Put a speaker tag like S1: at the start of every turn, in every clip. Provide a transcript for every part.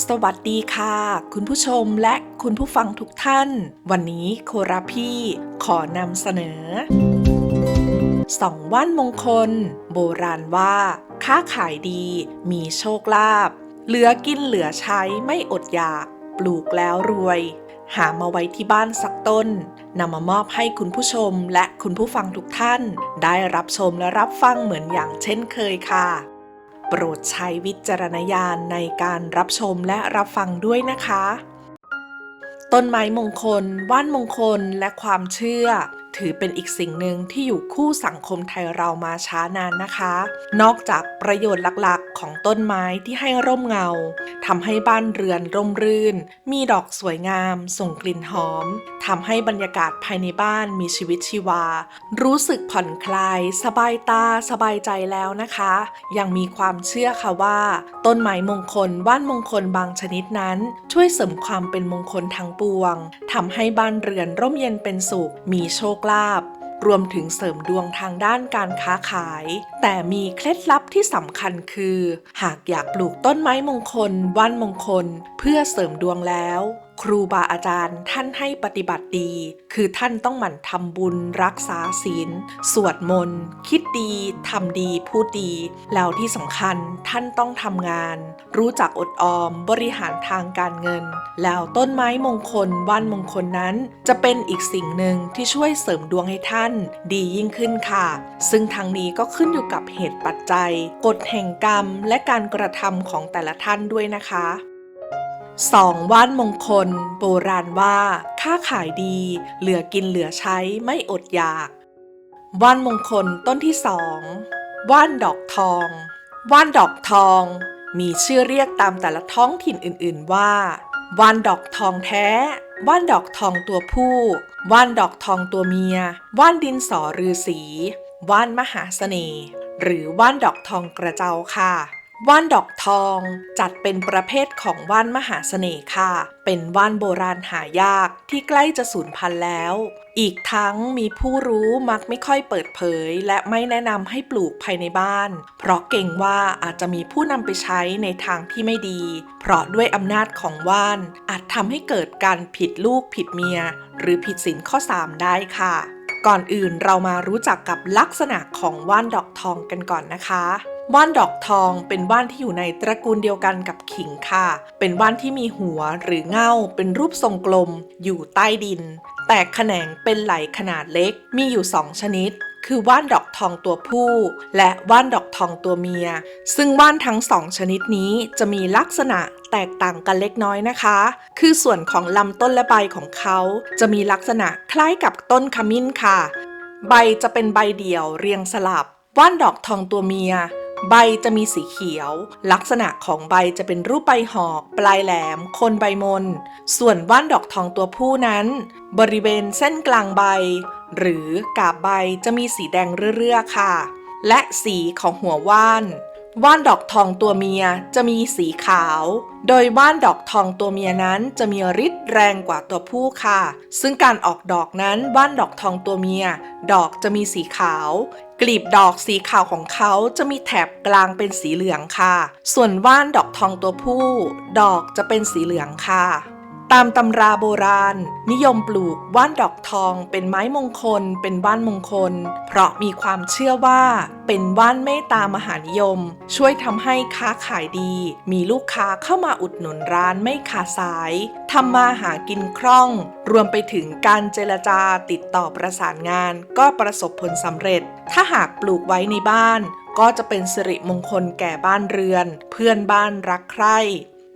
S1: สวัสดีค่ะ คุณผู้ชมและคุณผู้ฟังทุกท่าน วันนี้โคราพี่ขอนำเสนอสองว่านมงคล โบราณว่า ค้าขายดีมีโชคลาภเหลือกินเหลือใช้ไม่อดอยาก ปลูกแล้วรวย หามาไว้ที่บ้านสักต้นนำมามอบให้คุณผู้ชมและคุณผู้ฟังทุกท่าน ได้รับชมและรับฟังเหมือนอย่างเช่นเคยค่ะ ปรดใช้วิจารณญาณในการรับชมและรับฟังด้วยนะคะ ต้นไม้มงคล ว่านมงคลและความเชื่อ ถือเป็นอีกสิ่งหนึ่งที่อยู่คู่สังคมไทยเรามาช้านานนะคะ นอกจากประโยชน์หลัก ของต้นไม้ที่ให้ร่มเงาทำให้บ้านเรือนร่มรื่น มีดอกสวยงาม ส่งกลิ่นหอมทำให้บรรยากาศภายในบ้านมีชีวิตชีวา รู้สึกผ่อนคลาย สบายตาสบายใจแล้วนะคะ ยังมีความเชื่อค่ะว่า ต้นไม้มงคลว่านมงคลบางชนิดนั้น ช่วยเสริมความเป็นมงคลทั้งปวงทำให้บ้านเรือนร่มเย็นเป็นสุข มีโชคลาภ รวมถึงเสริมดวงทางด้านการค้าขาย แต่มีเคล็ดลับที่สำคัญคือ หากอยากปลูกต้นไม้มงคลว่านมงคล เพื่อเสริมดวงแล้ว ครูบาอาจารย์ท่านให้ปฏิบัติดี คือท่านต้องหมั่นทำบุญรักษาศีล สวดมนต์ คิดดีทำดี พูดดี แล้วที่สำคัญท่านต้องทำงาน รู้จักอดออมบริหารทางการเงิน แล้วต้นไม้มงคลว่านมงคลนั้น จะเป็นอีกสิ่งหนึ่งที่ช่วยเสริมดวงให้ท่าน ดียิ่งขึ้นค่ะ ซึ่งทางนี้ก็ขึ้นอยู่กับเหตุปัจจัย กฎแห่งกรรมและการกระทำของแต่ละท่านด้วยนะคะ สองว่านมงคล โบราณว่า ค้าขายดี เหลือกินเหลือใช้ไม่อดอยาก ว่านมงคลต้นที่สองว่านดอกทอง ว่านดอกทอง มีชื่อเรียกตามแต่ละท้องถิ่นอื่น ๆ ว่า ว่านดอกทองแท้ ว่านดอกทองตัวผู้ ว่านดอกทองตัวเมีย ว่านดินสอรือสี ว่านมหาเสน่ห์ หรือว่านดอกทองกระเจ้าค่ะ ว่านดอกทองจัดเป็นประเภทของว่านมหาเสน่ห์ค่ะ เป็นว่านโบราณหายากที่ใกล้จะสูญพันธุ์แล้ว อีกทั้งมีผู้รู้มักไม่ค่อยเปิดเผย และไม่แนะนำให้ปลูกภายในบ้าน เพราะเก่งว่าอาจจะมีผู้นำไปใช้ในทางที่ไม่ดี เพราะด้วยอำนาจของว่านอาจทำให้เกิดการผิดลูกผิดเมีย หรือผิดศีลข้อ 3 ได้ค่ะ ก่อนอื่นเรามารู้จักกับลักษณะของว่านดอกทองกันก่อนนะคะ ว่านดอกทองเป็นว่านที่อยู่ในตระกูลเดียวกันกับขิงค่ะ เป็นว่านที่มีหัวหรือเง่า เป็นรูปทรงกลม อยู่ใต้ดิน แตกแขนงเป็นไหลขนาดเล็ก มีอยู่สองชนิดคือว่านดอกทองตัวผู้ และว่านดอกทองตัวเมีย ซึ่งว่านทั้งสองชนิดนี้จะมีลักษณะแตกต่างกันเล็กน้อยนะคะ คือส่วนของลำต้นและใบของเขาจะมีลักษณะคล้ายกับต้นขมิ้นค่ะ ใบจะเป็นใบเดี่ยวเรียงสลับ ว่านดอกทองตัวเมีย ใบจะมีสีเขียว ลักษณะของใบจะเป็นรูปใบหอกปลายแหลมโคนใบมน ส่วนว่านดอกทองตัวผู้นั้น บริเวณเส้นกลางใบ หรือกาบใบจะมีสีแดงเรื่อๆค่ะ และสีของหัวว่าน ว่านดอกทองตัวเมียจะมีสีขาว โดยว่านดอกทองตัวเมียนั้นจะมีฤทธิ์แรงกว่าตัวผู้ค่ะ ซึ่งการออกดอกนั้นว่านดอกทองตัวเมีย ดอกจะมีสีขาว กลีบดอกสีขาวของเขาจะมีแถบกลางเป็นสีเหลืองค่ะ ส่วนว่านดอกทองตัวผู้ ดอกจะเป็นสีเหลืองค่ะ ตามตำราโบราณ นิยมปลูกว่านดอกทองเป็นไม้มงคล เป็นว่านมงคล เพราะมีความเชื่อว่าเป็นว่านเมตตามหานิยม ช่วยทำให้ค้าขายดี มีลูกค้าเข้ามาอุดหนุนร้านไม่ขาดสายทำมาหากินคล่อง รวมไปถึงการเจรจาติดต่อประสานงาน ก็ประสบผลสำเร็จ ถ้าหากปลูกไว้ในบ้าน ก็จะเป็นสิริมงคลแก่บ้านเรือน เพื่อนบ้านรักใคร่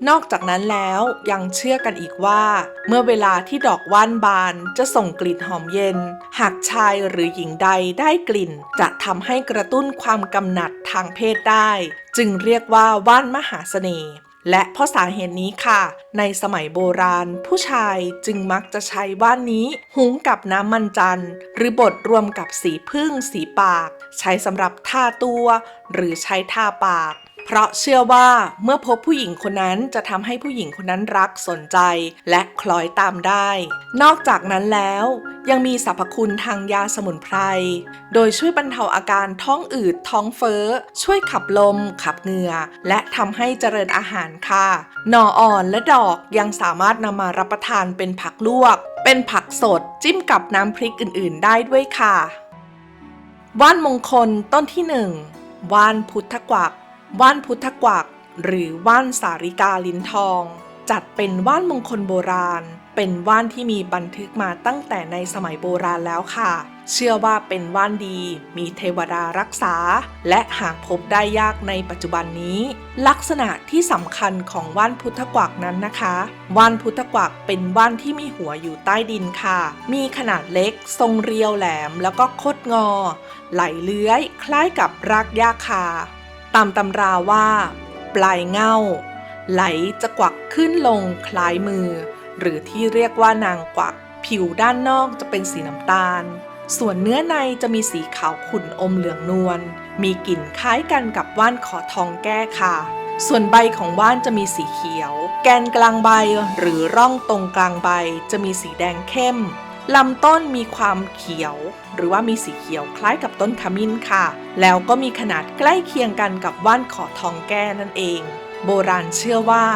S1: นอกจากนั้นแล้วยังเชื่อกันอีกว่า เมื่อเวลาที่ดอกว่านบานจะส่งกลิ่นหอมเย็น หากชายหรือหญิงใดได้กลิ่น จะทำให้กระตุ้นความกำหนัดทางเพศได้ จึงเรียกว่าว่านมหาเสน่ห์และเพราะสาเหตุนี้ค่ะ ในสมัยโบราณ ผู้ชายจึงมักจะใช้ว่านนี้ หุงกับน้ำมันจันทร์หรือบดรวมกับสีพึ่งสีปาก ใช้สำหรับทาตัว หรือใช้ทาปาก เพราะเชื่อว่าเมื่อพบผู้หญิงคนนั้นจะทำให้ผู้หญิงคนนั้นรักสนใจ และคล้อยตามได้ นอกจากนั้นแล้ว ยังมีสรรพคุณทางยาสมุนไพร โดยช่วยบรรเทาอาการท้องอืดท้องเฟ้อ ช่วยขับลม ขับเหงื่อ และทำให้เจริญอาหารค่ะ หน่ออ่อนและดอกยังสามารถนำมารับประทานเป็นผักลวก เป็นผักสดจิ้มกับน้ำพริกอื่น ๆ ได้ด้วยค่ะ ว่านมงคลต้นที่หนึ่งว่านพุทธกวัก ว่านพุทธกวักหรือว่านสาริกาลิ้นทอง จัดเป็นว่านมงคลโบราณ เป็นว่านที่มีบันทึกมาตั้งแต่ในสมัยโบราณแล้วค่ะ เชื่อว่าเป็นว่านดี มีเทวดารักษา และหากพบได้ยากในปัจจุบันนี้ ลักษณะที่สำคัญของว่านพุทธกวักนั้นนะคะ ว่านพุทธกวักเป็นว่านที่มีหัวอยู่ใต้ดินค่ะ มีขนาดเล็ก ทรงเรียวแหลม แล้วก็คดงอ ไหลเลื้อย คล้ายกับรากหญ้าคา ตามตำราว่า ปลายเง่า ไหลจะกวักขึ้นลงคล้ายมือ หรือที่เรียกว่านางกวัก ผิวด้านนอกจะเป็นสีน้ำตาล ส่วนเนื้อในจะมีสีขาวขุ่นอมเหลืองนวล มีกลิ่นคล้ายกันกับว่านขอทองแก้ค่ะ ส่วนใบของว่านจะมีสีเขียว แกนกลางใบหรือร่องตรงกลางใบจะมีสีแดงเข้ม ลำต้นมีความเขียว หรือว่ามีสีเขียวคล้ายกับต้นขมิ้นค่ะ แล้วก็มีขนาดใกล้เคียงกันกับว่านขอทองแก้นั่นเอง โบราณเชื่อว่า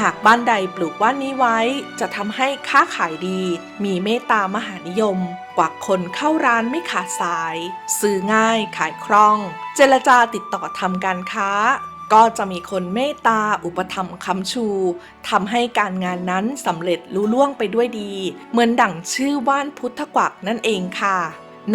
S1: หากบ้านใดปลูกว่านนี้ไว้ จะทำให้ค้าขายดี มีเมตตามหานิยม กว่าคนเข้าร้านไม่ขาดสาย ซื้อง่ายขายคล่อง เจรจาติดต่อทำการค้า ก็จะมีคนเมตตาอุปถัมคำชูทำให้การงานนั้นสำเร็จลุล่วงไปด้วยดี เหมือนดั่งชื่อว่านพุทธกวักนั่นเองค่ะ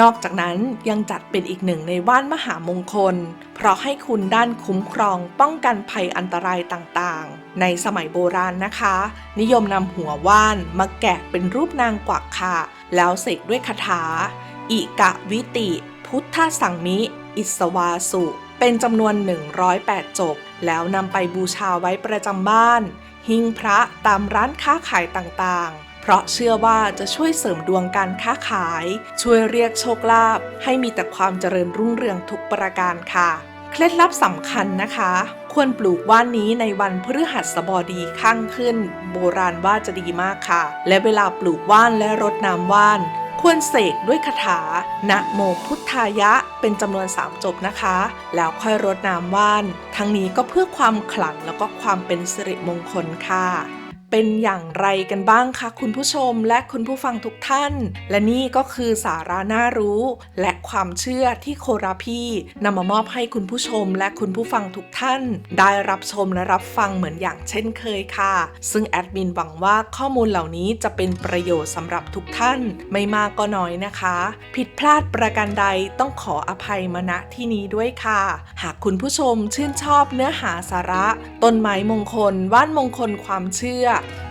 S1: นอกจากนั้นยังจัดเป็นอีกหนึ่งในว่านมหามงคล เพราะให้คุณด้านคุ้มครองป้องกันภัยอันตรายต่างๆ ในสมัยโบราณนะคะ นิยมนำหัวว่านมาแกะเป็นรูปนางกวักค่ะ แล้วเสกด้วยคาถา อิกะวิติ พุทธสังมิ อิสวาสุ เป็นจำนวน 108 จบ แล้วนำไปบูชาไว้ประจำบ้าน หิ้งพระตามร้านค้าขายต่างๆ เพราะเชื่อว่าจะช่วยเสริมดวงการค้าขาย ช่วยเรียกโชคลาภให้มีแต่ความเจริญรุ่งเรืองทุกประการค่ะ เคล็ดลับสำคัญนะคะ ควรปลูกว่านนี้ในวันพฤหัสบดีข้างขึ้น โบราณว่าจะดีมากค่ะ และเวลาปลูกว่านและรดน้ำว่าน ควรเสกด้วยคาถา นะโมพุทธายะ เป็นจำนวน 3 จบนะคะ แล้วค่อยรดน้ำว่าน ทั้งนี้ก็เพื่อความขลังแล้วก็ความเป็นสิริมงคลค่ะ เป็นอย่างไรกันบ้างคะคุณผู้ชมและคุณผู้ฟังทุกท่าน และนี่ก็คือสาระน่ารู้ และความเชื่อที่โคราพี่นำมามอบให้คุณผู้ชมและคุณผู้ฟังทุกท่าน ได้รับชมและรับฟังเหมือนอย่างเช่นเคยค่ะ ซึ่งแอดมินหวังว่าข้อมูลเหล่านี้จะเป็นประโยชน์สำหรับทุกท่าน ไม่มากก็น้อยนะคะ ผิดพลาดประการใดต้องขออภัยมาณที่นี้ด้วยค่ะ หากคุณผู้ชมชื่นชอบเนื้อหาสาระ ต้นไม้มงคลว่านมงคลความเชื่อ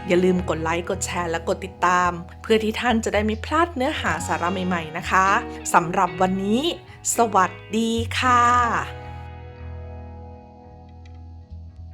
S1: อย่าลืมกดไลค์ กดแชร์ และกดติดตาม เพื่อที่ท่านจะได้ไม่พลาดเนื้อหาสาระใหม่ ๆ นะคะสำหรับวันนี้ สวัสดีค่ะ